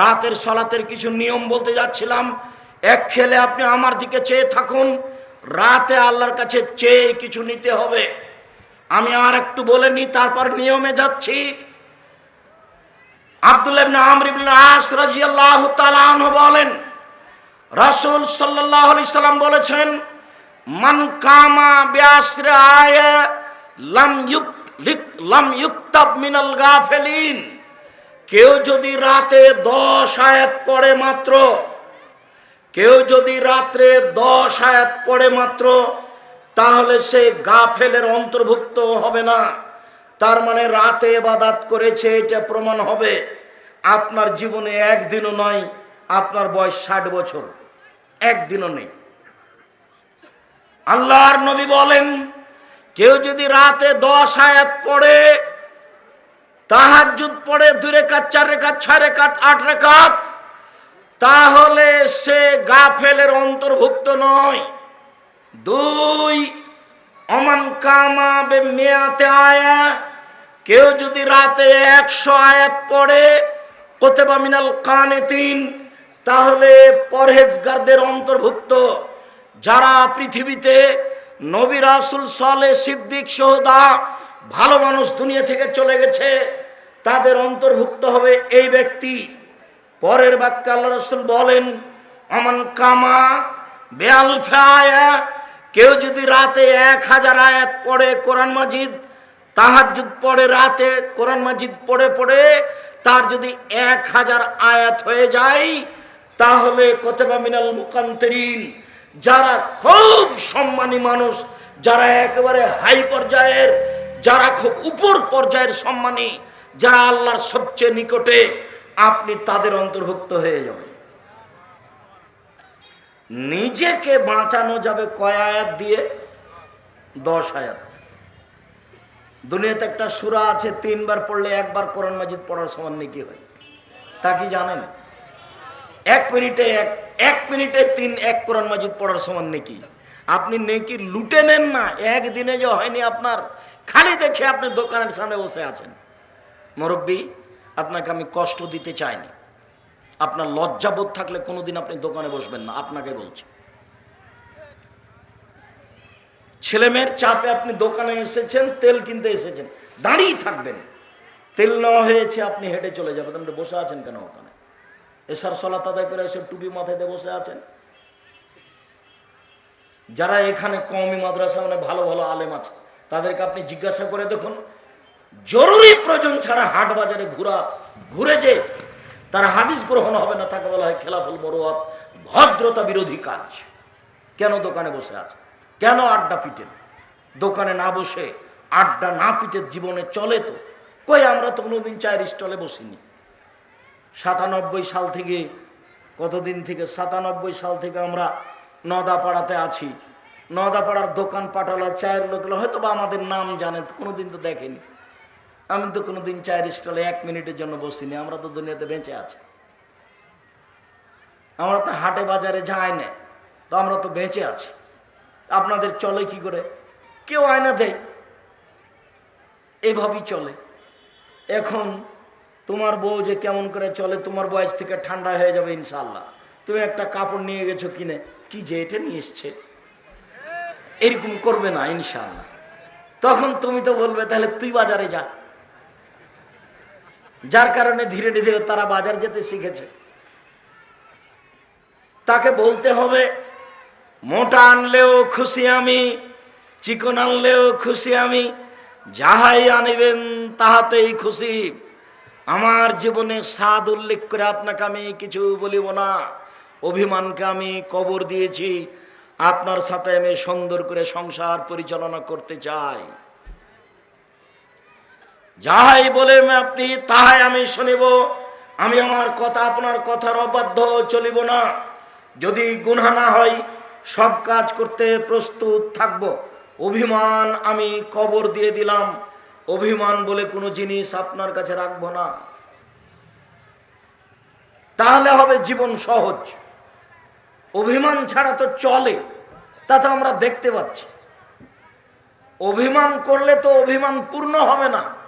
রাতের সলাতের কিছু নিয়ম বলতে যাচ্ছিলাম, এক খেলে আপনি আমার দিকে চেয়ে থাকুন, রাতে আল্লাহর কাছে চেয়ে কিছু নিতে হবে। আমি আর একটু বলে নি, তারপর নিয়মে যাচ্ছি। আব্দুল্লাহ ইবনে আমর ইবনে আস রাদিয়াল্লাহু তাআলা বলেন, রাসূল সাল্লাল্লাহু আলাইহি সাল্লাম বলেছেন, মান কামা বিআসরি আয়া লাম ইউক লাম ইউকতাব মিনাল গাফিলিন। কেউ যদি রাতে দশ আয়াত পড়ে মাত্র, কেউ যদি রাত্রে দশ আয়াত পড়ে মাত্র, তাহলে সে গাফেলের অন্তর্ভুক্ত হবে না। তার মানে রাতে বাদাত করেছে, এটা প্রমাণ হবে। আপনার জীবনে একদিনও নয়, আপনার বয়স ষাট বছর। একদিনও নেই। আল্লাহর নবী বলেন, কেউ যদি রাতে দশ আয়াত পড়ে তাহাজুদ পড়ে দুই রেখাত, চার রেখাত, ছয় রেখাত, আট রেখাত, তাহলে সে গাফেলের অন্তর্ভুক্ত নয়। দুই, অমান কামা বে মেয়াতে আয়া, কেউ যদি রাতে একশো আয়াত পড়ে, কোতেবা মিনাল কানে তিন তাহলে পরহেজগারদের অন্তর্ভুক্ত। যারা পৃথিবীতে নবী রাসুল সালে সিদ্দিক সোহদা, ভালো মানুষ দুনিয়া থেকে চলে গেছে তাদের অন্তর্ভুক্ত হবে এই ব্যক্তি। পরের বাক্যে আল্লাহ রসুল বলেন অমান কামা বেয়াল আয়া কেউ যদি রাতে এক হাজার আয়াত পড়ে কোরআন মাজিদ তাহাজুদ পড়ে রাতে কোরআন মাজিদ পড়ে পড়ে, তার যদি এক হাজার আয়াত হয়ে যায়, তাহলে কতেবা মিনাল মুকান্তরিন, যারা খুব সম্মানী মানুষ, যারা একেবারে হাই পর্যায়ের, যারা খুব উপর পর্যায়ের সম্মানী যারা আল্লাহর সবচেয়ে নিকটে, আপনি তাদের অন্তর্ভুক্ত হয়ে যাবেন। নিজেকে বাঁচানো যাবে কয় আয়াত দিয়ে? দশ আয়াত। দুনিয়াতে একটা সুরা আছে, তিনবার পড়লে একবার কোরআন মাজিদ পড়ার সমান নাকি হয়? তা কি জানেন? এক মিনিটে এক এক মিনিটে তিন, এক কোরআন মাজিদ পড়ার সমান নাকি? আপনি নেকি লুটে নেন না, একদিনে যে হয়নি আপনার। খালি দেখে আপনি দোকানের সামনে বসে আছেন। মুরব্বী, আপনাকে আমি কষ্ট দিতে চাইনি। আপনার লজ্জাবোধ থাকলে কোনোদিন আপনি দোকানে বসবেন না, আপনাকে বলছি। ছেলেমেয়ের চাপে আপনি দোকানে এসেছেন, তেল কিনতে এসেছেন, দাঁড়িয়ে থাকবেন। তেল নেওয়া হয়েছে, আপনি হেঁটে চলে যাবেন। আপনি বসে আছেন কেন ওখানে? এসার সলা আদায় করে এসে টুপি মাথায় দিয়ে বসে আছেন? যারা এখানে কমই মাদ্রাসা মানে ভালো ভালো আলেম আছে, তাদেরকে আপনি জিজ্ঞাসা করে দেখুন। জরুরি প্রয়োজন ছাড়া হাট বাজারে ঘোরা, ঘুরে যে তার হাদিস গ্রহণ হবে না, তাকে বলা হয় খেলাফল মরোয়াত, ভদ্রতা বিরোধী কাজ। কেন দোকানে বসে আছে? কেন আড্ডা পিটেন দোকানে না বসে আড্ডা না পিটে জীবনে চলে তো? কই আমরা তো কোনোদিন চায়ের স্টলে বসিনি। সাতানব্বই সাল থেকে, কতদিন থেকে? সাতানব্বই সাল থেকে আমরা নদাপাড়াতে আছি। নদাপাড়ার দোকান পাঠালো চায়ের লোকগুলো হয়তো বা আমাদের নাম জানে, কোনোদিন তো দেখেনি। আমি তো কোনোদিন চায়ের স্টলে এক মিনিটের জন্য বসিনি, আমরা তো দুনিয়াতে বেঁচে আছি। আমরা তো হাটে বাজারে যাই না তো আমরা তো বেঁচে আছি। আপনাদের চলে কি করে? কেউ আয়না দেয়। এভাবেই চলে। এখন তোমার বউ যে কেমন করে চলে, তোমার বয়স থেকে ঠান্ডা হয়ে যাবে ইনশাল্লাহ তুমি একটা কাপড় নিয়ে গেছো কিনে, কি যে এটা নিয়ে এসছে? এরকম করবে না ইনশাল্লাহ তখন তুমি তো বলবে, তাহলে তুই বাজারে যা। যার কারণে ধীরে ধীরে তারা বাজার যেতে শিখেছে। তাকে বলতে হবে, মোটা আনলেও খুশি আমি, চিকন আনলেও খুশি আমি, যাহাই আনিবেন তাহাতেই খুশি। আমার জীবনে স্বাদ উল্লেখ করে আপনাকে আমি কিছু বলিব না। অভিমানকে আমি কবর দিয়েছি। আপনার সাথে আমি সুন্দর করে সংসার পরিচালনা করতে চাই। যাহাই বলেন আপনি, তাহাই আমি শুনিব। আমি আমার কথা, আপনার কথার অবাধ্য চলিব না। যদি গুণা না হয়, সব কাজ করতে প্রস্তুত থাকব। অভিমান আমি কবর দিয়ে দিলাম। অভিমান বলে কোনো জিনিস আপনার কাছে রাখব না। তাহলে হবে জীবন সহজ। অভিমান ছাড়া তো চলে, তা তো আমরা দেখতে পাচ্ছি। অভিমান করলে তো অভিমান পূর্ণ হবে না।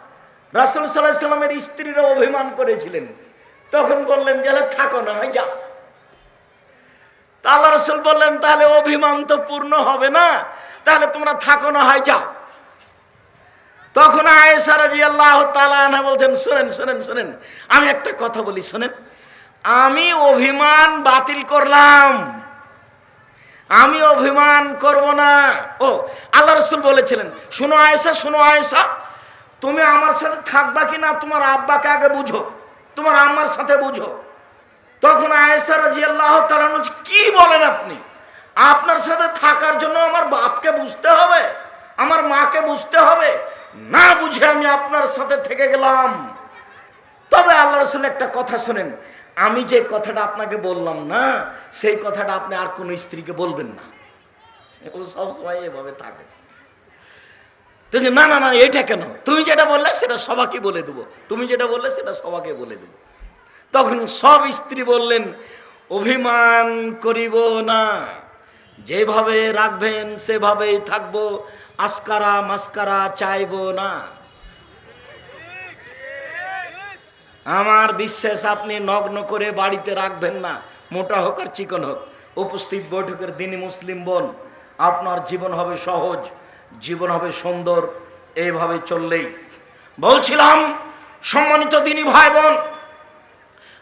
রাসুল সাল্লাহ সাল্লামের স্ত্রীরা অভিমান করেছিলেন। তখন বললেন যে "তাহলে থাকো না, হয় তা আল্লাহ রসুল বললেন, তাহলে অভিমান তো পূর্ণ হবে না, তাহলে তোমরা থাকো না, হয় যাও। তখন আয়েশা আল্লাহ তালা বলছেন, শোনেন শোনেন শোনেন, আমি একটা কথা বলি, শোনেন। আমি অভিমান বাতিল করলাম। আমি অভিমান করব না। ও, আল্লাহ রসুল বলেছিলেন, শোনো আয়েশা শোনো আয়েশা তুমি আমার সাথে থাকবা কি না তোমার আব্বাকে আগে বুঝো, তোমার আম্মার সাথে বুঝো। তখন আয়েশা রাজি আল্লাহ কি বলেন আপনি? আপনার সাথে থাকার জন্য আমার বাপকে বুঝতে হবে, আমার মাকে বুঝতে হবে। না বুঝে আমি আপনার সাথে থেকে গেলাম। তবে আল্লাহ রসুল একটা কথা শোনেন, আমি যে কথাটা আপনাকে বললাম না, সেই কথাটা আপনি আর কোনো স্ত্রীকে বলবেন না। সবসময় এভাবে থাকে। তো না না না এটা কেন? তুমি যেটা বললে সেটা সবাকে বলে দেবো। তুমি যেটা বললে সেটা সবাকে বলে দেবো। তখন সব স্ত্রী বললেন, অভিমান করিব না। যেভাবে রাখবেন, সেভাবেই থাকব। আস্কারা মাস্কারা চাইব না। আমার বিশ্বাস, আপনি নগ্ন করে বাড়িতে রাখবেন না। মোটা হোক আর চিকন হোক। উপস্থিত বৈঠকের দিনই মুসলিম বোন, আপনার জীবন হবে সহজ। জীবন হবে সুন্দর এইভাবে চললেই। বলছিলাম, সম্মানিত দিনী ভাই বোন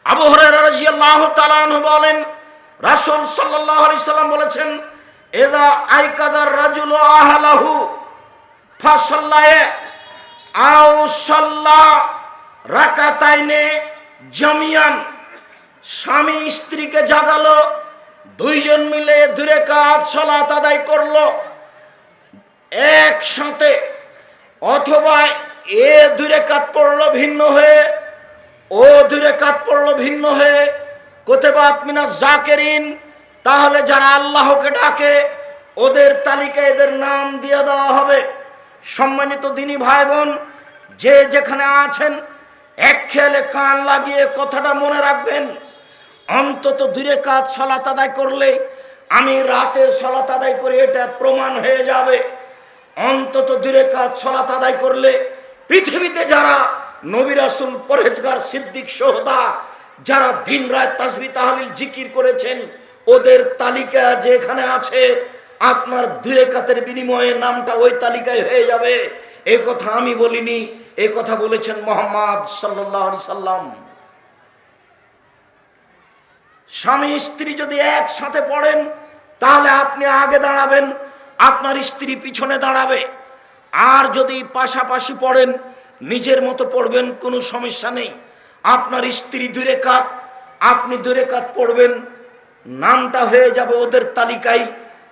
আবু হরাইরা রাদিয়াল্লাহু বলেন, রাসূল আলাইহি সাল্লাম বলেছেন এদা আইকাদার রাজুলু আহলাহু, ফাসাল্লায়ে আও সাল্লা রাকাতাইনে জামিয়ান। স্বামী স্ত্রীকে জাগালো, দুইজন মিলে দূরে কাজ, সলাত আদায় করল। একসাথে, অথবা এ দূরে কাত পড়ল ভিন্ন হয়ে, ও দূরে কাত পড়ল ভিন্ন হয়ে। কোতেবাত মিনা জাকেরিন, তাহলে যারা আল্লাহকে ডাকে, ওদের তালিকায় এদের নাম দিয়ে দেওয়া হবে। সম্মানিত দিনী ভাই বোন যে যেখানে আছেন, এক খেয়ালে কান লাগিয়ে কথাটা মনে রাখবেন। অন্তত দূরে কাজ সলাত আদায় করলে, আমি রাতের সলাত আদায় করে, এটা প্রমাণ হয়ে যাবে। অন্তত দূরে কাজ সলাত আদায় করলে পৃথিবীতে যারা নবী রাসুল পরেজগার সিদ্দিক, সোহদা, যারা দিন রায় তাসবি, তাহলিল, জিকির করেছেন, ওদের তালিকা যেখানে আছে, আপনার দূরে কাতের বিনিময়ে নামটা ওই তালিকায় হয়ে যাবে। এ কথা আমি বলিনি, এ কথা বলেছেন মোহাম্মদ সাল্লাহ সাল্লাম। স্বামী স্ত্রী যদি একসাথে পড়েন, তাহলে আপনি আগে দাঁড়াবেন আপনার স্ত্রী পিছনে দাঁড়াবে। আর যদি পাশাপাশি পড়েন, নিজের মতো পড়বেন, কোনো সমস্যা নেই। আপনার স্ত্রী দূরে কাত, আপনি দূরে কাত পড়বেন। নামটা হয়ে যাবে ওদের তালিকায়।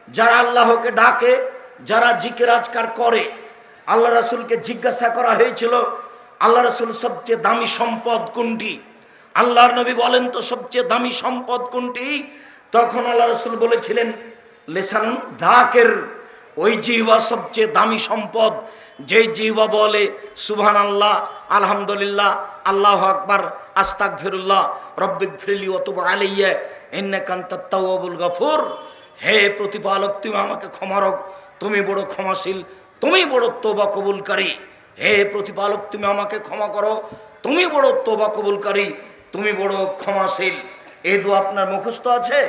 যারা আল্লাহকে ডাকে, যারা জিকের আজকার করে। আল্লাহ রাসুলকে জিজ্ঞাসা করা হয়েছিল, আল্লাহ রাসুল সবচেয়ে দামি সম্পদ কোনটি? আল্লাহর নবী বলেন তো, সবচেয়ে দামি সম্পদ কোনটি? তখন আল্লাহ রসুল বলেছিলেন, লেসান ধাকের ওই জিহ্বা সবচেয়ে দামি সম্পদ। যে জিহ্বা বলে সুবহান আল্লাহ আলহামদুলিল্লাহ, আল্লাহ আকবার আস্তাক ফিরুল্লাহ রব্বিক ফিরলি অতব আলাইয়া এন্নে কান্তাত্তাউবুল গফুর। হে প্রতিপালক, তুমি আমাকে ক্ষমা রক তুমি বড় ক্ষমাশীল, তুমি বড় তোবা কবুলকারী। হে প্রতিপালক, তুমি আমাকে ক্ষমা করো। তুমি বড় তোবা কবুলকারী, তুমি বড় ক্ষমাশীল। এই দু আপনার মুখস্থ আছে?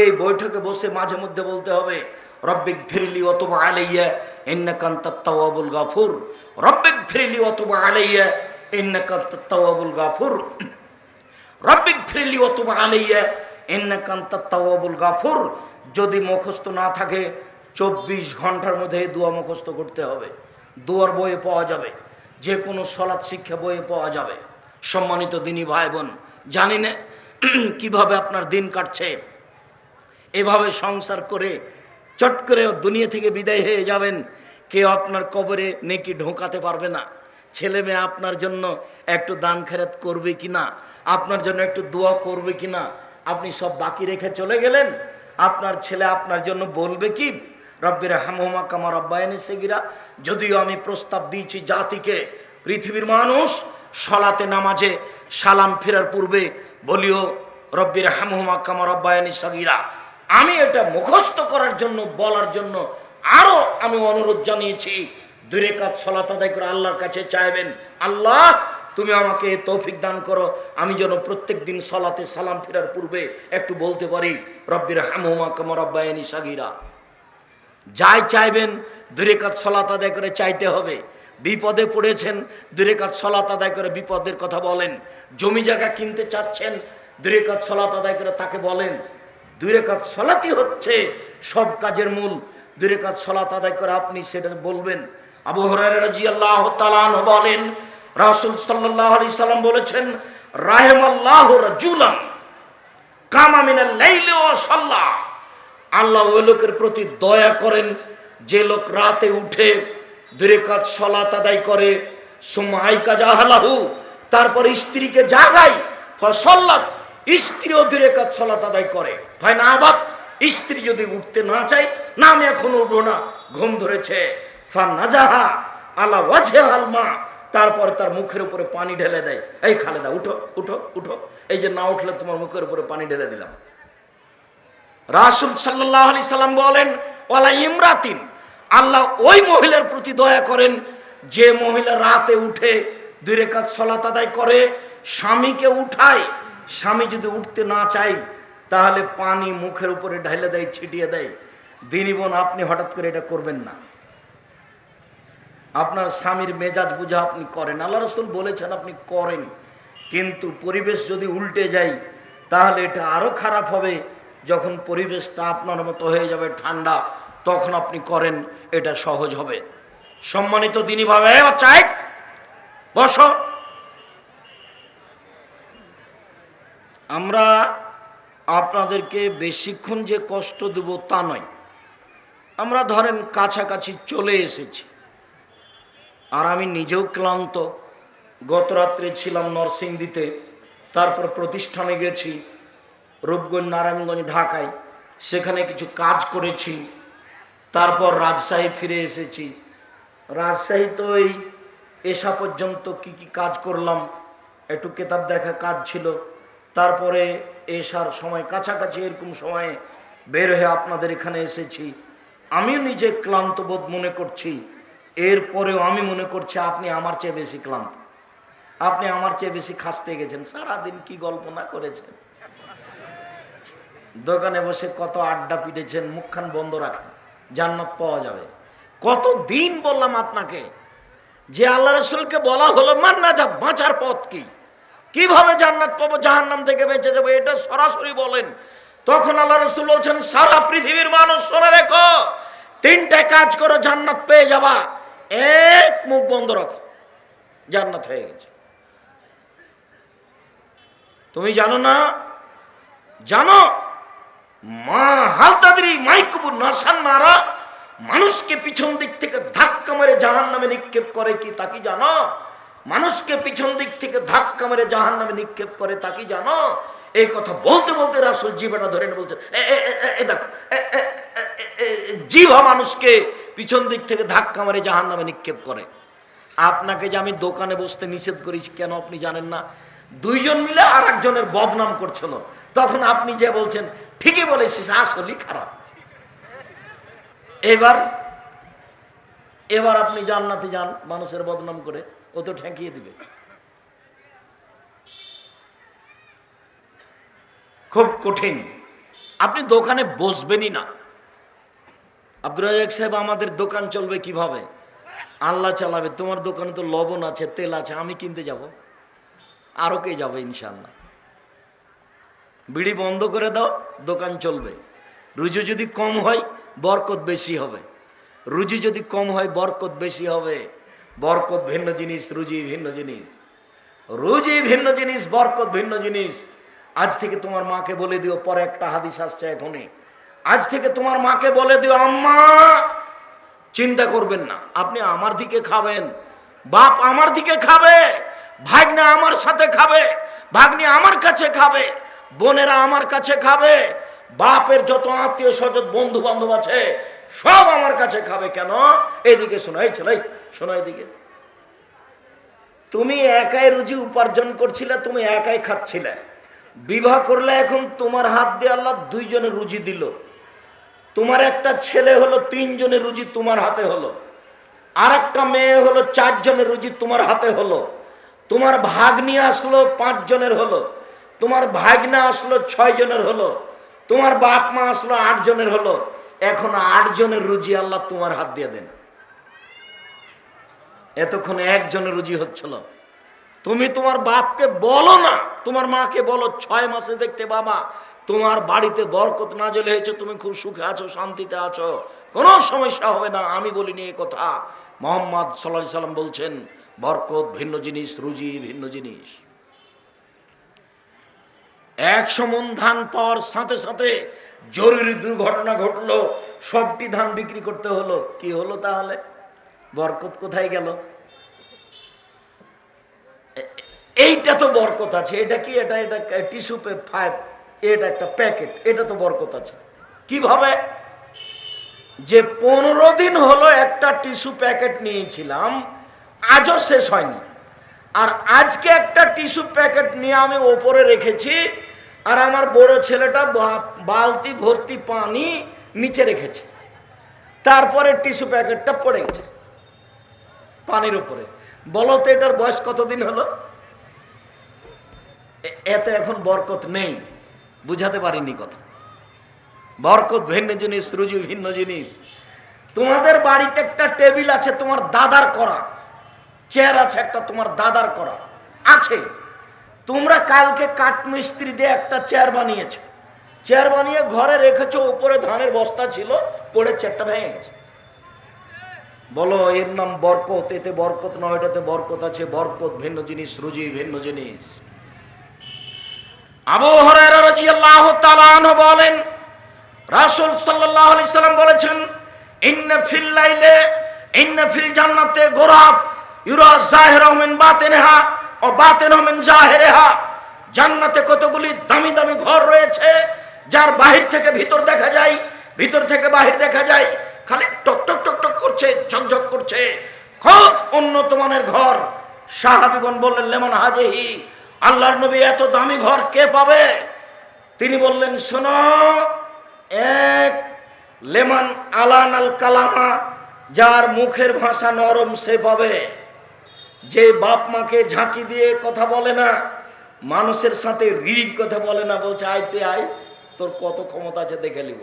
এই বৈঠকে বসে মাঝে মধ্যে বলতে হবে রব্বিক ফিরলি অতবা আলাইয়া ইন্নাকান্তাত্তাওয়াবুল গাফুর। রব্বিক ফিরলি অতবা আলাইয়া ইন্নাকান্তাত্তাওয়াবুল গাফুর। রব্বিক ফিরলি অতবা আলাইয়া ইন্নাকান্তাত্তাওয়াবুল গাফুর। যদি মুখস্থ না থাকে, চব্বিশ ঘণ্টার মধ্যে দোয়া মুখস্থ করতে হবে। দোয়ার বইয়ে পাওয়া যাবে। যে কোনো সলাৎ শিক্ষা বইয়ে পাওয়া যাবে। সম্মানিত দিনী ভাই বোন জানি না কীভাবে আপনার দিন কাটছে। এভাবে সংসার করে চট করে দুনিয়া থেকে বিদায় হয়ে যাবেন। কেউ আপনার কবরে নেকি ঢোকাতে পারবে না। ছেলে মেয়ে আপনার জন্য একটু দান খেরাত করবে কি না আপনার জন্য একটু দোয়া করবে কি না আপনি সব বাকি রেখে চলে গেলেন। আপনার ছেলে আপনার জন্য বলবে কি? রব্বির হামহমা কামার আব্বায়নে সেগিরা, যদিও আমি প্রস্তাব দিয়েছি জাতিকে, পৃথিবীর মানুষ সলাতে নামাজে সালাম ফেরার পূর্বে বলিও, রব্বির হামহমা কামার আব্বায়নি সগিরা। আমি এটা মুখস্থ করার জন্য, বলার জন্য আরও আমি অনুরোধ জানিয়েছি। দূরে কাজ, সলাত আদায় করে আল্লাহর কাছে চাইবেন। আল্লাহ, তুমি আমাকে তৌফিক দান করো। আমি যেন প্রত্যেক দিন সলাতে সালাম ফেরার পূর্বে একটু বলতে পারি, রব্বির হামুমা কামর রব্বায়নি সাগিরা। যাই চাইবেন, দূরে কাজ, সলাত আদায় করে চাইতে হবে। বিপদে পড়েছেন, দূরে কাজ, সলাত আদায় করে বিপদের কথা বলেন। জমি জায়গা কিনতে চাচ্ছেন, দূরে কাজ, সলাত আদায় করে তাকে বলেন দূরে কাজ সলাতি হচ্ছে সব কাজের মূল। দূরে কাজ সলাত আদায় করে আপনি সেটা বলবেন। আবু তাআলা আনহু বলেন, রাসূল সাল্লাল্লাহু আলাইহি সাল্লাম বলেছেন, রাহিমাল্লাহু রাজুলান কামা মিনাল লাইলি সাল্লা। আল্লাহ ওই লোকের প্রতি দয়া করেন, যে লোক রাতে উঠে দূরে কাজ সলাত আদায় করে সুমাই কাজা হালাহু তারপরে স্ত্রীকে জাগায়, ফসল্লাত, স্ত্রীও দূরে কাজ সলাত আদায় করে। ভাই না আবাদ। স্ত্রী যদি উঠতে না চাই না আমি এখন উঠবো না। ঘুম ধরেছে। আলমা তারপর তার মুখের উপরে পানি ঢেলে দেয়। এই খালেদা, উঠো উঠো উঠো। এই যে না উঠলে তোমার মুখের উপরে পানি ঢেলে দিলাম। রাসুল সাল্লাহ আলি সাল্লাম বলেন, ওয়ালা ইমরাতিন, আল্লাহ ওই মহিলার প্রতি দয়া করেন, যে মহিলা রাতে উঠে দুই রেখাত সলাত আদায় করে, স্বামীকে উঠায়। স্বামী যদি উঠতে না চাই তাহলে পানি মুখের উপরে ঢাইলে দেয়, ছিটিয়ে দেয়। দিনী বোন আপনি হঠাৎ করে এটা করবেন না। আপনার স্বামীর মেজাজ বুঝা আপনি করেন। আল্লাহ রসুল বলেছেন, আপনি করেন। কিন্তু পরিবেশ যদি উল্টে যায়, তাহলে এটা আরও খারাপ হবে। যখন পরিবেশটা আপনার মতো হয়ে যাবে ঠান্ডা, তখন আপনি করেন, এটা সহজ হবে। সম্মানিত দিনী ভাবে চাই বস। আমরা আপনাদেরকে বেশিক্ষণ যে কষ্ট দেব তা নয়। আমরা ধরেন কাছাকাছি চলে এসেছি। আর আমি নিজেও ক্লান্ত। গত রাত্রে ছিলাম নরসিংদীতে, তারপর প্রতিষ্ঠানে গেছি, রূপগঞ্জ, নারায়ণগঞ্জ, ঢাকায়। সেখানে কিছু কাজ করেছি। তারপর রাজশাহী ফিরে এসেছি। রাজশাহী তো এই এসা পর্যন্ত কি কি কাজ করলাম, একটু কেতাব দেখা কাজ ছিল। তারপরে এসার সময় কাছাকাছি এরকম সময়ে বের হয়ে আপনাদের এখানে এসেছি। আমিও নিজে ক্লান্ত বোধ মনে করছি। এরপরেও আমি মনে করছি আপনি আমার চেয়ে বেশি ক্লান্ত। আপনি আমার চেয়ে বেশি খাসতে গেছেন। সারাদিন কি গল্প না করেছেন? দোকানে বসে কত আড্ডা পিটেছেন, মুখখান বন্ধ রাখেন, জান্নাত পাওয়া যাবে। কত দিন বললাম আপনাকে যে আল্লাহ রসুলকে বলা হলো মান না যাক বাঁচার পথ কি? কীভাবে জান্নাত পাবো, জাহান্নাম থেকে বেঁচে যাব, এটা সরাসরি বলেন। তখন আল্লাহ রসুল বলছেন, সারা পৃথিবীর মানুষ শোনে রেখো, তিনটে কাজ করো, জান্নাত পেয়ে যাবা। এক মুখ বন্ধ রাখো, জান্নাত হয়ে গেছে। তুমি জানো না? জানো? মা হালতাদি মাইকুবু নাসান মারা মানুষকে পিছন দিক থেকে ধাক্কা মেরে জাহান নামে নিক্ষেপ করে কি তা কি জানো? মানুষকে পিছন দিক থেকে ধাক্কা মেরে জাহান নামে নিক্ষেপ করে তা কি জানো? এই কথা বলতে বলতে রাসুল জিভাটা ধরে নিয়ে বলছে "এ, এ, এ, এ, এ দেখো জিভা মানুষকে পিছন দিক থেকে ধাক্কা মেরে জাহান নামে নিক্ষেপ করে। আপনাকে যে আমি দোকানে বসতে নিষেধ করেছি কেন আপনি জানেন না? দুইজন মিলে আর একজনের বদনাম করছিল। তখন আপনি যে বলছেন ঠিকই বলেছিস আসলেই খারাপ। এবার এবার আপনি জান্নাতে যান মানুষের বদনাম করে। ও তো ঠেকিয়ে দিবে। খুব কঠিন। আপনি দোকানে বসবেনই না। আব্দুল রাজাক সাহেব, আমাদের দোকান চলবে কীভাবে? আল্লাহ চালাবে। তোমার দোকানে তো লবণ আছে, তেল আছে, আমি কিনতে যাব। আরও কে যাবে ইনশাল্লাহ বিড়ি বন্ধ করে দাও, দোকান চলবে। রুজু যদি কম হয়, বরকত বেশি হবে। রুজি যদি কম হয়, বরকত বেশি হবে। বরকত ভিন্ন জিনিস, রুজি ভিন্ন জিনিস। রুজি ভিন্ন জিনিস, বরকত ভিন্ন জিনিস। আজ থেকে তোমার মাকে বলে দিও, পরে একটা হাদিস আসছে এখনই। আজ থেকে তোমার মাকে বলে দিও, আম্মা, চিন্তা করবেন না, আপনি আমার দিকে খাবেন, বাপ আমার দিকে খাবে, ভাগ্নে আমার সাথে খাবে, ভাগ্নি আমার কাছে খাবে, বোনেরা আমার কাছে খাবে, বাপের যত আত্মীয় স্বজন বন্ধু বান্ধব আছে সব আমার কাছে খাবে কেন? এদিকে শোনো, এই ছেলে, শোনো তুমি একাই রুজি উপার্জন করছিলে, তুমি একাই খাচ্ছিলে। বিবাহ করলে এখন তোমার হাত দিয়ে আল্লাহ দুইজনে রুজি দিল। তোমার একটা ছেলে হলো, তিনজনের রুজি তোমার হাতে হলো। আর একটা মেয়ে হলো, চারজনের রুজি তোমার হাতে হলো। তোমার ভাগ্নি আসলো পাঁচ জনের হলো। তোমার ভাগনা আসলো ছয় জনের হলো। তোমার বাপ মা আসলো আট জনের হলো। এখন আট জনের রুজি আল্লাহ তোমার হাত দিয়ে দেন। এতক্ষণ একজনের রুজি হচ্ছিল। তুমি তোমার বাপকে বলো না, তোমার মাকে বলো, ছয় মাসে দেখতে বাবা, তোমার বাড়িতে বরকত না জলে হয়েছে, তুমি খুব সুখে আছো, শান্তিতে আছো। কোনো সমস্যা হবে না, আমি বলিনি এই কথা। মোহাম্মদ সাল্লাহ সাল্লাম বলছেন, বরকত ভিন্ন জিনিস, রুজি ভিন্ন জিনিস। একশো মন ধান পাওয়ার সাথে সাথে জরুরি দুর্ঘটনা ঘটলো, সবটি ধান বিক্রি করতে হলো। কি হলো তাহলে? বরকত কোথায় গেল? এইটা তো বরকত আছে। এটা কি? এটা এটা টিস্যু ফাইভ এটা একটা প্যাকেট, এটা তো বরকত আছে। কীভাবে? যে পনেরো দিন হলো একটা টিস্যু প্যাকেট নিয়েছিলাম, আজও শেষ হয়নি। আর আজকে একটা টিস্যু প্যাকেট নিয়ে আমি ওপরে রেখেছি, আর আমার বড় ছেলেটা বালতি ভর্তি পানি নিচে রেখেছে। তারপরে টিস্যু প্যাকেটটা পড়ে গেছে, পানির উপরে। বলো তো, এটার বয়স কতদিন হলো? এতে এখন বরকত নেই, বুঝাতে পারিনি কথা। বরকত ভিন্ন জিনিস, রুজু ভিন্ন জিনিস। তোমাদের বাড়িতে একটা টেবিল আছে, তোমার দাদার করা। চেয়ার আছে, একটা তোমার দাদার করা। আছে। তোমরা কালকে কাঠমিস্ত্রি দিয়ে একটা চেয়ার বানিয়েছো। চেয়ার বানিয়ে ঘরে রেখেছো, উপরে ধানের বস্তা ছিল, পড়ে চেয়ারটা ভেঙে গেছে বলো, এর নাম বরকত, এতে বরকত নয় এটাতে বরকত আছে, বরকত, ভিন্ন জিনিস, রুজি, ভিন্ন জিনিস। আবু বলেন, রাসূল সাল্লাম বলেছেন, ইন্না ফিল লাইলে, ইন্না ফিল জান্নাতে গোরাফ ইউরা জাহিরাহু মিন বাতিনহা, ও বাতিনহু মিন জাহিরিহা। জান্নাতে কতগুলি দামি দামি ঘর রয়েছে, যার বাহির থেকে ভিতর দেখা যায়, ভিতর থেকে বাহির দেখা যায়, খালি টক টক টক টক করছে, ঝকঝক করছে। খুব উন্নত মানের ঘর। সাহাবিগণ বললেন, লেমন হাজেহি, আল্লাহর নবী এত দামি ঘর কে পাবে? তিনি বললেন, শোনো, এক লেমান আলান আল কালামা যার মুখের ভাষা নরম সে পাবে। যে বাপ মাকে ঝাঁকি দিয়ে কথা বলে না, মানুষের সাথে রিড কথা বলে না, বলছে আইতে আয়, তোর কত ক্ষমতা আছে দেখে নিব।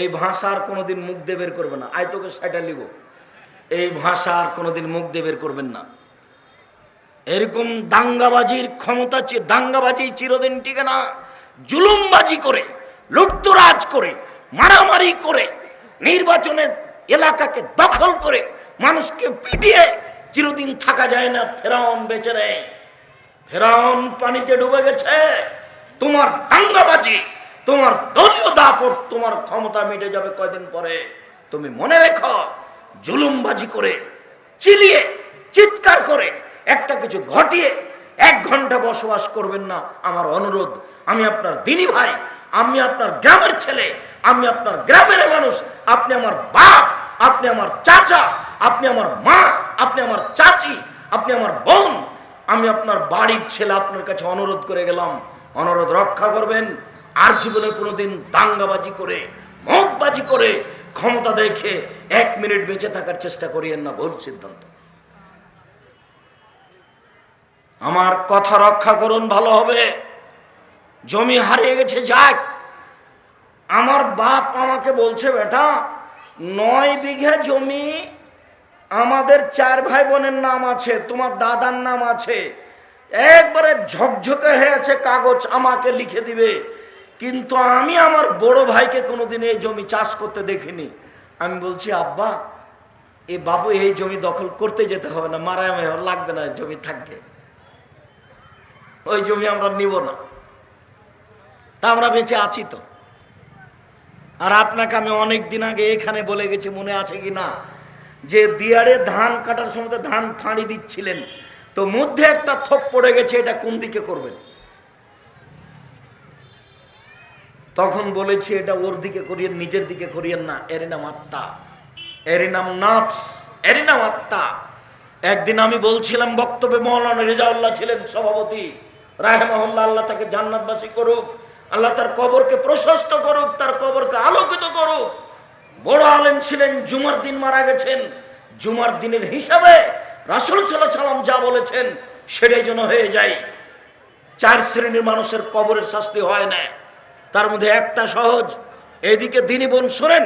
এই ভাষা আর কোনোদিন মুখ দিয়ে বের করবে না। আয় তোকে সেটা নিব। এই ভাষা আর কোনোদিন মুখ দিয়ে বের করবেন না। এরকম দাঙ্গাবাজির ক্ষমতা দাঙ্গাবাজি চিরদিন টিকে না। জুলুমবাজি করে, লুটতরাজ করে, মারামারি করে, নির্বাচনের এলাকাকে দখল করে, মানুষকে পিটিয়ে চিরদিন থাকা যায় না, ফেরাউন বেঁচে নেই। ফেরাউন পানিতে ডুবে গেছে, তোমার দাঙ্গাবাজি, তোমার দলীয় দাপট, তোমার ক্ষমতা মিটে যাবে কয়দিন পরে। তুমি মনে রেখো, জুলুমবাজি করে, চিলিয়ে, চিৎকার করে, একটা কিছু ঘটিয়ে এক ঘণ্টা বসবাস করবেন না। আমার অনুরোধ, আমি আপনার দিনী ভাই, আমি আপনার গ্রামের ছেলে, আমি আপনার গ্রামের মানুষ, আপনি আমার বাপ, আপনি আমার চাচা, আপনি আমার মা আপনি আমার চাচি, আপনি আমার বোন, আমি আপনার বাড়ির ছেলে আপনার কাছে অনুরোধ করে গেলাম। অনুরোধ রক্ষা করবেন। আর জীবনে কোনোদিন দাঙ্গাবাজি করে, মগবাজি করে ক্ষমতা দেখে এক মিনিট বেঁচে থাকার চেষ্টা করিয়েন না, ভুল সিদ্ধান্ত। আমার কথা রক্ষা করুন, ভালো হবে। জমি হারিয়ে গেছে, যাক। আমার বাপ আমাকে বলছে, বেটা, নয় বিঘা জমি আমাদের চার ভাই বোনের নাম আছে, তোমার দাদার নাম আছে। একবারে ঝকঝকে হয়ে আছে কাগজ আমাকে লিখে দিবে। কিন্তু আমি আমার বড় ভাইকে কোনোদিন এই জমি চাষ করতে দেখিনি। আমি বলছি, আব্বা, এ বাবু এই জমি দখল করতে যেতে হবে না, মারায় লাগবে না জমি থাকবে। ওই জমি আমরা নিব না। তা আমরা বেঁচে আছি তো। আর আপনাকে আমি অনেক দিন আগে এখানে বলে গেছি, মনে আছে কি না? যে দিয়ারে ধান কাটার সময় ধান ফাঁড়ি দিচ্ছিলেন, তো মধ্যে একটা থোপ পড়ে গেছে, এটা কোন দিকে করবেন? তখন বলেছি, এটা ওর দিকে করিয়েন, নিজের দিকে করিয়েন না এর নাম আত্মা এর নাম নাফস এর নাম আত্মা। একদিন আমি বলছিলাম, বক্তব্যে মৌলানা রেজাউল্লাহ ছিলেন সভাপতি রাহেমহল্লা আল্লাহ তাকে জান্নাতবাসী করুক, আল্লাহ তার কবরকে প্রশস্ত করুক, তার কবরকে আলোকিত করুক। বড় আলেম ছিলেন, জুমার দিন মারা গেছেন। জুমার দিনের হিসাবে রাসুল সাল্লাম যা বলেছেন, সেটাই যেন হয়ে যায়। চার শ্রেণির মানুষের কবরের শাস্তি হয় না। তার মধ্যে একটা সহজ। এদিকে দিনী বোন শোনেন,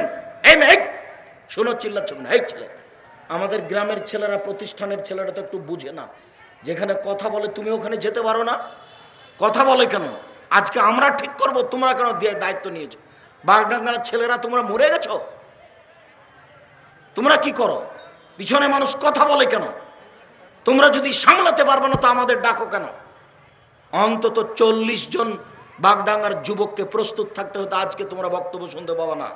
এই মেঘ শোনো, চিল্লাচ্ছ না, এই ছেলে। আমাদের গ্রামের ছেলেরা, প্রতিষ্ঠানের ছেলেরা তো একটু বুঝে না। যেখানে কথা বলে, তুমি ওখানে যেতে পারো না। কথা বলে কেন? আজকে আমরা ঠিক করব, তোমরা কেন দিয়ে দায়িত্ব নিয়েছো? বাগডাঙ্গার ছেলেরা, তোমরা মরে গেছো? তোমরা কি করো? পিছনে মানুষ কথা বলে কেন? তোমরা যদি সামলাতে পারবে না, তো আমাদের ডাকো কেন? অন্তত চল্লিশ জন বাগডাঙ্গার যুবককে প্রস্তুত থাকতে হতো, আজকে তোমরা বক্তব্য শুনতে পাবা না।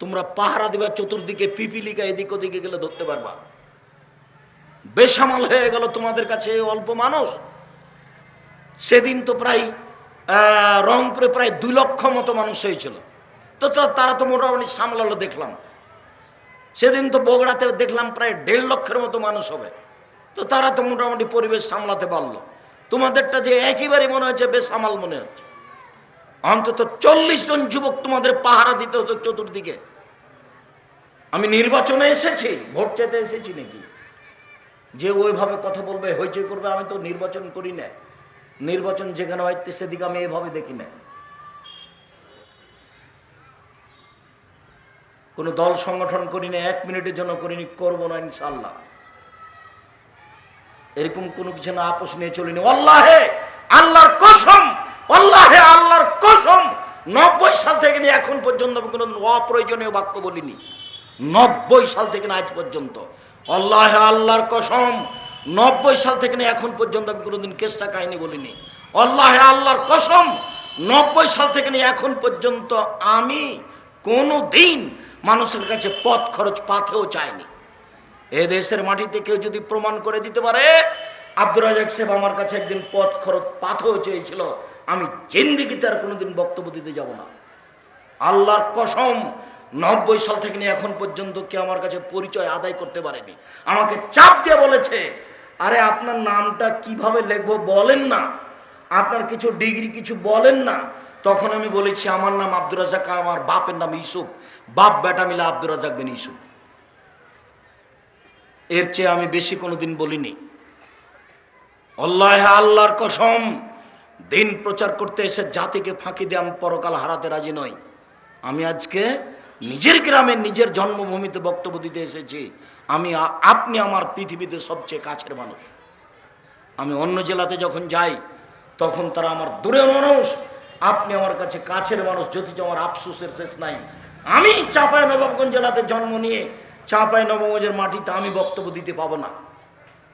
তোমরা পাহারা দিবা, চতুর্দিকে পিপিলিকা এদিক ওদিকে গেলে ধরতে পারবা। বেসামাল হয়ে গেল তোমাদের কাছে অল্প মানুষ। সেদিন তো প্রায় রংপুরে প্রায় দুই লক্ষ মতো মানুষ হয়েছিল। তো তারা তো মোটামুটি সামলালো, দেখলাম। সেদিন তো বগড়াতে দেখলাম প্রায় দেড় লক্ষের মতো মানুষ হবে। তো তারা তো মোটামুটি পরিবেশ সামলাতে পারল। তোমাদেরটা যে একইবারই মনে হচ্ছে বেসামাল মনে হচ্ছে। অন্তত চল্লিশ জন যুবক তোমাদের পাহারা দিতে হতো চতুর্দিকে। আমি নির্বাচনে এসেছি, ভোট চাইতে এসেছি নাকি? যে ওইভাবে কথা বলবে, হইচই করবে, আমি তো নির্বাচন করি না। নির্বাচন যেখানে হয় সেদিকে আমি এভাবে দেখি না। কোনো দল সংগঠন করি না, এক মিনিটের জন্য করিনি করব না ইনশাল্লাহ এরকম কোনো কিছু না, আপোষ নিয়ে চলিনি। অল্লাহে আল্লাহর কসম অল্লাহে আল্লাহর কসম, নব্বই সাল থেকে নিয়ে এখন পর্যন্ত আমি কোনো অপ্রয়োজনীয় বাক্য বলিনি। নব্বই সাল থেকে না, আজ পর্যন্ত। অল্লাহে আল্লাহর কসম, নব্বই সাল থেকে নিয়ে এখন পর্যন্ত আমি কোনোদিন কেসটা কাহিনী বলিনি। অল্লাহে আল্লাহর কসম, নব্বই সাল থেকে নিয়ে এখন পর্যন্ত আমি কোনো দিন মানুষের কাছে পথ খরচ পাথেও চায়নি। এ দেশের মাটিতে কেউ যদি প্রমাণ করে দিতে পারে, আব্দুর রাজাক সাহেব আমার কাছে একদিন পথ খরচ পাথেও চেয়েছিল, আমি জিন্দিগিতে আর কোনোদিন বক্তব্য দিতে যাব না। আল্লাহর কসম, নব্বই সাল থেকে নিয়ে এখন পর্যন্ত কেউ আমার কাছে পরিচয় আদায় করতে পারেনি। আমাকে চাপ দিয়ে বলেছে, আরে আপনার নামটা কীভাবে লিখব বলেন না। আপনার কিছু ডিগ্রি কিছু বলেন না। তখন আমি বলেছি, আমার নাম আব্দুর রাজাক আর আমার বাপের নাম ইসুফ বাপ বেটা মিলে আব্দুর রাজাক বিন ইসুফ এর চেয়ে আমি বেশি কোনোদিন বলিনি। আল্লাহ আল্লাহর কসম, দিন প্রচার করতে এসে জাতিকে ফাঁকি দিয়ে আমি পরকাল হারাতে রাজি নই। আমি আজকে নিজের গ্রামে নিজের জন্মভূমিতে বক্তব্য দিতে এসেছি। আমি আপনি আমার পৃথিবীতে সবচেয়ে কাছের মানুষ। আমি অন্য জেলাতে যখন যাই, তখন তারা আমার দূরের মানুষ, আপনি আমার কাছে কাছের মানুষ যদিচ আমার আফসোসের শেষ নাই। আমি চাঁপাই নবাবগঞ্জ জেলাতে জন্ম নিয়ে চাঁপাই নবগঞ্জের মাটিতে আমি বক্তব্য দিতে পাবো না।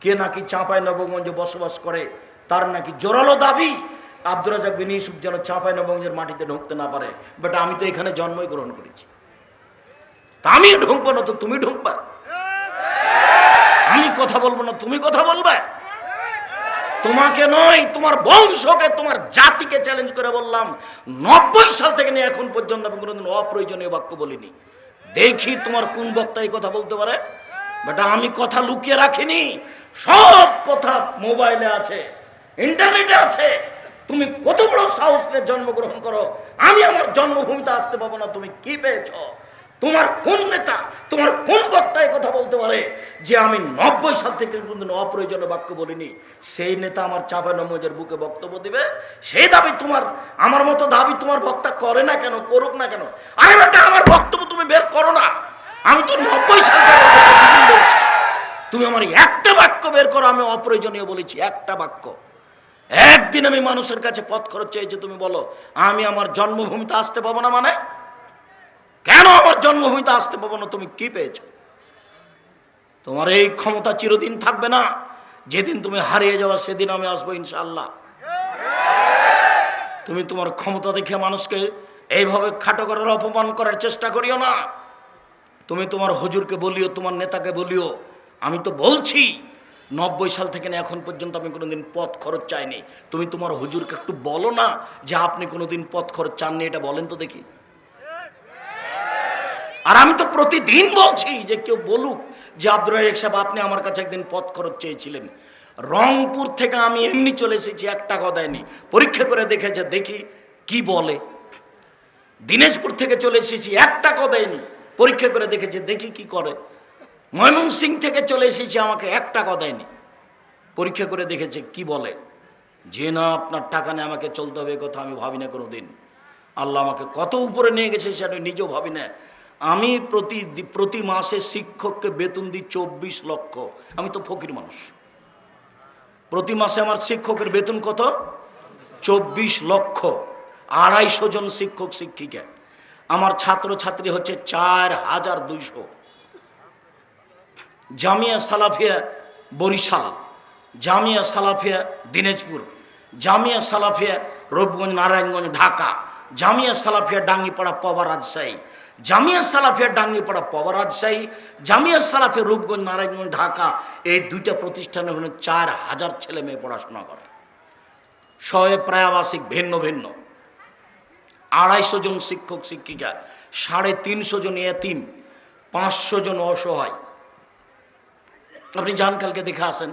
কে নাকি চাঁপাই নবগঞ্জে বসবাস করে, তার নাকি জোরালো দাবি, আব্দুর রাজাক বিন ইউসুফ যেন চাঁপাই নবগঞ্জের মাটিতে ঢুকতে না পারে। বাট আমি তো এখানে জন্মই গ্রহণ করেছি। তা আমি ঢুকবো না তো তুমি ঢুকবা? আমি কথা বলব না, তুমি কথা বলবে? তোমাকে নয়, তোমার বংশকে, তোমার জাতিকে চ্যালেঞ্জ করে বললাম। নব্বই সাল থেকে নিয়ে এখন পর্যন্ত আমি কোনোদিন অপ্রয়োজনীয় বাক্য বলিনি। দেখি তোমার কোন বক্তা এই কথা বলতে পারে। বেটা, আমি কথা লুকিয়ে রাখিনি। সব কথা মোবাইলে আছে, ইন্টারনেটে আছে। তুমি কত বড় সাহস নিয়ে জন্মগ্রহণ করো। আমি আমার জন্মভূমিতে আসতে পাবো না, তুমি কি পেয়েছ? তোমার কোন নেতা, তোমার কোন বক্তা কথা বলতে পারে? যে আমি নব্বই সাল থেকে অপ্রয়োজনীয় বাক্য বলিনি, সেই নেতা আমার চাপা নমজের বুকে বক্তব্য দিবে, সেই দাবি তোমার, আমার মতো দাবি তোমার বক্তা করে না কেন, করুক না কেন? আরে বেটা, আমার বক্তব্য তুমি বের করো না। আমি তো নব্বই সাল তুমি আমার একটা বাক্য বের করো, আমি অপ্রয়োজনীয় বলেছি, একটা বাক্য। একদিন আমি মানুষের কাছে পথ খরচ চেয়েছি, তুমি বলো, আমি আমার জন্মভূমিতে আসতে পাবো না মানে? কেন আমার জন্মভূমিতে আসতে পাবো না? তুমি কি পেয়েছ? তোমার এই ক্ষমতা চিরদিন থাকবে না। যেদিন তুমি হারিয়ে যাওয়া সেদিন আমি আসব ইনশাল্লাহ তুমি তোমার ক্ষমতা দেখে মানুষকে এইভাবে খাটো করার অপমান করার চেষ্টা করিও না। তুমি তোমার হজুরকে বলিও, তোমার নেতাকে বলিও, আমি তো বলছি, নব্বই সাল থেকে না এখন পর্যন্ত আমি কোনোদিন পথ খরচ চাইনি। তুমি তোমার হুজুরকে একটু বলো না যে আপনি কোনোদিন পথ খরচ চাননি, এটা বলেন তো দেখি। আর আমি তো প্রতিদিন বলছি যে কেউ বলুক যে আব্দুর রাজাক সাহেব আপনি আমার কাছে একদিন পথ খরচ চেয়েছিলেন। রংপুর থেকে আমি এমনি চলে এসেছি, এক টাকা দেয়নি। পরীক্ষা করে দেখেছে, দেখি কি বলে। দিনাজপুর থেকে চলে এসেছি, এক টাকাও দেয়নি। পরীক্ষা করে দেখেছে, দেখি কি করে। ময়মনসিং থেকে চলে এসেছি, আমাকে এক টাকা দেয়নি। পরীক্ষা করে দেখেছে, কি বলে। যে না, আপনার টাকা নিয়ে আমাকে চলতে হবে কথা আমি ভাবি না কোনো দিন আল্লাহ আমাকে কত উপরে নিয়ে গেছে সেটা নিজেও ভাবি না আমি প্রতি প্রতি মাসে শিক্ষককে বেতন দিই চব্বিশ লক্ষ। আমি তো ফকির মানুষ। প্রতি মাসে আমার শিক্ষকের বেতন কত? চব্বিশ লক্ষ। আড়াইশো জন শিক্ষক, শিক্ষিকা। আমার ছাত্র ছাত্রী হচ্ছে চার হাজার দুইশো। জামিয়া সালাফিয়া বরিশাল, জামিয়া সালাফিয়া দিনাজপুর, জামিয়া সালাফিয়া রূপগঞ্জ, নারায়ণগঞ্জ, ঢাকা, জামিয়া সালাফিয়া ডাঙ্গিপাড়া, পবা, রাজশাহী। জামিয়া সালাফিয়া ডাঙ্গিপাড়া পবা রাজশাহী, জামিয়া সালাফিয়া রূপগঞ্জ, নারায়ণগঞ্জ, ঢাকা, এই দুইটা প্রতিষ্ঠানে হলো চার হাজার ছেলে মেয়ে পড়াশোনা করে। সবে প্রায় আবাসিক ভিন্ন ভিন্ন। আড়াইশো জন শিক্ষক, শিক্ষিকা, সাড়ে তিনশো জন এতিম, পাঁচশো জন অসহায়। আপনি যান কালকে দেখে আসেন